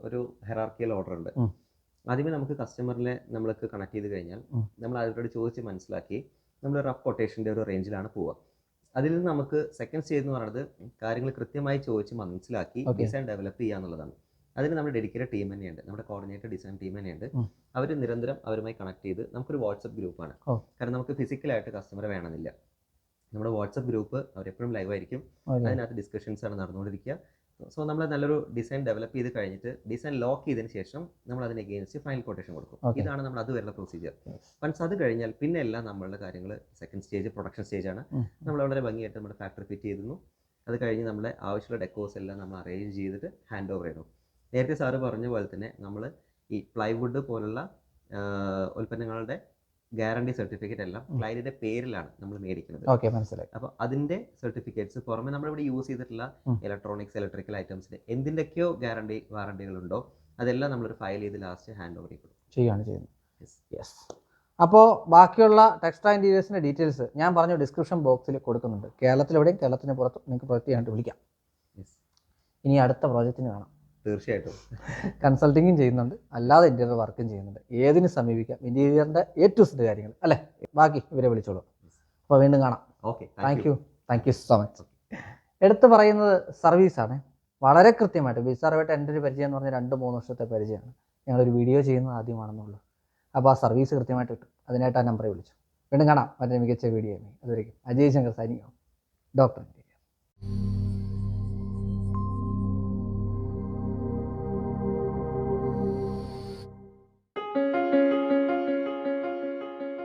ഒരു ഹെറാർക്കിയൽ ഓർഡർ ഉണ്ട്. ആദ്യമേ നമുക്ക് കസ്റ്റമറിനെ നമ്മൾക്ക് കണക്ട് ചെയ്ത് കഴിഞ്ഞാൽ നമ്മൾ അവരോട് ചോദിച്ച് മനസ്സിലാക്കി നമ്മൾ റഫ് കൊട്ടേഷന്റെ ഒരു റേഞ്ചിലാണ് പോവുക. അതിൽ നിന്ന് നമുക്ക് സെക്കൻഡ് സ്റ്റേജ് എന്ന് പറയുന്നത് കാര്യങ്ങൾ കൃത്യമായി ചോദിച്ച് മനസ്സിലാക്കി ഡിസൈൻ ഡെവലപ്പ് ചെയ്യുക എന്നുള്ളതാണ്. അതിന് നമ്മുടെ ഡെഡിക്കേറ്റഡ് ടീം തന്നെയുണ്ട്. നമ്മുടെ കോർഡിനേറ്റർ ഡിസൈൻ ടീം തന്നെയുണ്ട്. അവർ നിരന്തരം അവരുമായി കണക്ട് ചെയ്ത് നമുക്കൊരു വാട്സപ്പ് ഗ്രൂപ്പാണ്. കാരണം നമുക്ക് ഫിസിക്കലായിട്ട് കസ്റ്റമറെ വേണമെന്നില്ല. നമ്മുടെ വാട്സപ്പ് ഗ്രൂപ്പ് അവരെപ്പോഴും ലൈവ് ആയിരിക്കും. അതിനകത്ത് ഡിസ്കഷൻസ് ആണ് നടന്നുകൊണ്ടിരിക്കുക. സോ നമ്മൾ നല്ലൊരു ഡിസൈൻ ഡെവലപ്പ് ചെയ്ത് കഴിഞ്ഞിട്ട് ഡിസൈൻ ലോക്ക് ചെയ്തതിന് ശേഷം നമ്മൾ അതിന് അഗേൻസ്റ്റ് ഫൈനൽ കൊട്ടേഷൻ കൊടുക്കും. ഇതാണ് നമ്മൾ അതുവരെയുള്ള പ്രൊസീജിയർ. വൺസ് അത് കഴിഞ്ഞാൽ പിന്നെ എല്ലാം നമ്മളുടെ കാര്യങ്ങൾ സെക്കൻഡ് സ്റ്റേജ് പ്രൊഡക്ഷൻ സ്റ്റേജ് ആണ്. നമ്മൾ വളരെ ഭംഗിയായിട്ട് നമ്മുടെ ഫാക്ടറി ഫിറ്റ് ചെയ്തിരുന്നു. അത് കഴിഞ്ഞ് നമ്മളെ ആവശ്യമുള്ള ഡെക്കോസ് എല്ലാം നമ്മൾ അറേഞ്ച് ചെയ്തിട്ട് ഹാൻഡ് ഓവർ ചെയ്യണം നേരത്തെ സാറ് പറഞ്ഞ പോലെ തന്നെ നമ്മൾ ഈ പ്ലൈവുഡ് പോലുള്ള ഉൽപ്പന്നങ്ങളുടെ ഗ്യാരണ്ടി സർട്ടിഫിക്കറ്റ് എല്ലാം ക്ലയന്റിന്റെ പേരിലാണ് നമ്മൾ മേടിക്കുന്നത്. ഓക്കെ മനസ്സിലായി. അപ്പോൾ അതിന്റെ സർട്ടിഫിക്കറ്റ്സ് പുറമെ നമ്മൾ ഇവിടെ യൂസ് ചെയ്തിട്ടുള്ള ഇലക്ട്രോണിക്സ് ഇലക്ട്രിക്കൽ ഐറ്റംസിന് എന്തിന്റെയൊക്കെയോ ഗ്യാരണ്ടി വാറണ്ടികളുണ്ടോ അതെല്ലാം നമ്മളൊരു ഫയൽ ചെയ്ത് ലാസ്റ്റ് ഹാൻഡ് ഓവർ ചെയ്യും ചെയ്യുകയാണ് ചെയ്യുന്നത്. യെസ് അപ്പോൾ ബാക്കിയുള്ള ടെക്സ്റ്റൈൽ ഇന്റീരിയേഴ്സിന്റെ ഡീറ്റെയിൽസ് ഞാൻ പറഞ്ഞു ഡിസ്ക്രിപ്ഷൻ ബോക്സിൽ കൊടുക്കുന്നുണ്ട്. കേരളത്തിലെവിടെയും കേരളത്തിന് പുറത്ത് നിങ്ങൾക്ക് പ്രൊജക്റ്റ് ചെയ്യാനായിട്ട് വിളിക്കാം. ഇനി അടുത്ത പ്രോജക്റ്റിന് കാണാം. തീർച്ചയായിട്ടും. കൺസൾട്ടിങ്ങും ചെയ്യുന്നുണ്ട്. അല്ലാതെ ഇന്റീരിയർ വർക്കും ചെയ്യുന്നുണ്ട്. ഏതിനും സമീപിക്കാം? ഇന്റീരിയറിന്റെ എ ടു സെഡ് കാര്യങ്ങൾ. അല്ലേ? ബാക്കി ഇവരെ വിളിച്ചോളൂ. അപ്പോൾ വീണ്ടും കാണാം. Okay thank you. Thank you so much. എടുത്തു പറയുന്നത് സർവീസ് ആണ്. വളരെ കൃത്യമായിട്ട് ബിസാറുമായിട്ട് എന്റെ ഒരു പരിചയം എന്ന് പറഞ്ഞാൽ രണ്ട് മൂന്ന് വർഷത്തെ പരിചയമാണ്. ഞങ്ങളൊരു വീഡിയോ ചെയ്യുന്നത് ആദ്യമാണെന്നുള്ളൂ. അപ്പോൾ ആ സർവീസ് കൃത്യമായിട്ട് കിട്ടും. അതിനായിട്ട് ആ നമ്പറെ വിളിച്ചു. വീണ്ടും കാണാം. മറ്റൊരു മികച്ച വീഡിയോ അതുവരെയും അജയ് ശങ്കർ സാനിയോ ഡോക്ടർ